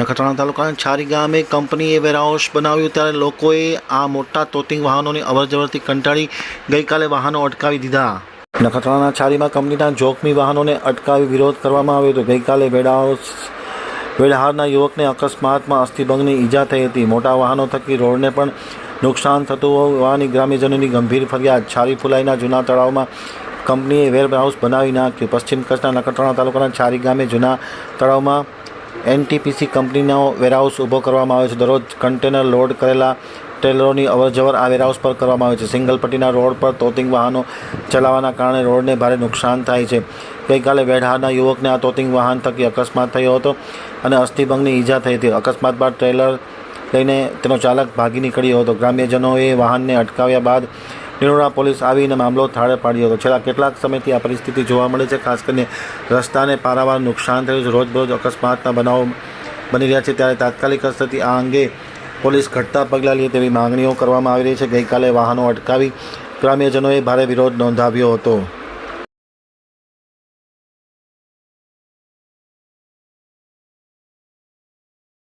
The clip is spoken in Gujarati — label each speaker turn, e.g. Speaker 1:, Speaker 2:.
Speaker 1: નખત્રાણા તાલુકાના છારી ગામે કંપનીએ વેરહાઉસ બનાવ્યું ત્યારે લોકોએ આ મોટા તોતિંગ વાહનોની અવરજવરથી કંટાળી ગઈકાલે વાહનો અટકાવી દીધા. નખત્રાણાના છારીમાં કંપનીના જોખમી વાહનોને અટકાવી વિરોધ કરવામાં આવ્યો હતો. ગઈકાલે વેરહાઉસ વેડહારના યુવકને અકસ્માતમાં અસ્થિભંગની ઈજા થઈ હતી. મોટા વાહનો થકી રોડને પણ નુકસાન થતું હોવાની ગ્રામ્યજનોની ગંભીર ફરિયાદ. છારી ફુલાઈના જૂના તળાવમાં કંપનીએ વેરહાઉસ બનાવી નાખ્યું. પશ્ચિમ કચ્છના નખત્રાણા તાલુકાના છારી ગામે જૂના તળાવમાં એનટીપીસી કંપનીનો વેરહાઉસ ઊભો કરવામાં આવ્યો છે. દરરોજ કન્ટેનર લોડ કરેલા ટ્રેલરોની અવરજવર આ વેરહાઉસ પર કરવામાં આવે છે. સિંગલ પટ્ટીના રોડ પર તોતિંગ વાહનો ચલાવવાના કારણે રોડને ભારે નુકસાન થાય છે. ગઈકાલે વેઢારના યુવકને આ તોતિંગ વાહન થકી અકસ્માત થયો હતો અને અસ્થિભંગની ઈજા થઈ હતી. અકસ્માત બાદ ટ્રેલર લઈને તેનો ચાલક ભાગી નીકળ્યો હતો. ગ્રામ્યજનોએ વાહનને અટકાવ્યા બાદ નિરોણા પોલીસ આવીને મામલો થાળે પાડ્યો હતો. છેલ્લા કેટલાક સમયથી આ પરિસ્થિતિ જોવા મળે છે, ખાસ કરીને રસ્તાને પારાવાર નુકસાન થયું છે. રોજબરોજ અકસ્માતના બનાવો બની રહ્યા છે. ત્યારે તાત્કાલિક અસરથી આ અંગે પોલીસ ઘટતા પગલાં લે તેવી માંગણીઓ કરવામાં આવી રહી છે. ગઈકાલે વાહનો અટકાવી ગ્રામ્યજનોએ ભારે વિરોધ નોંધાવ્યો હતો.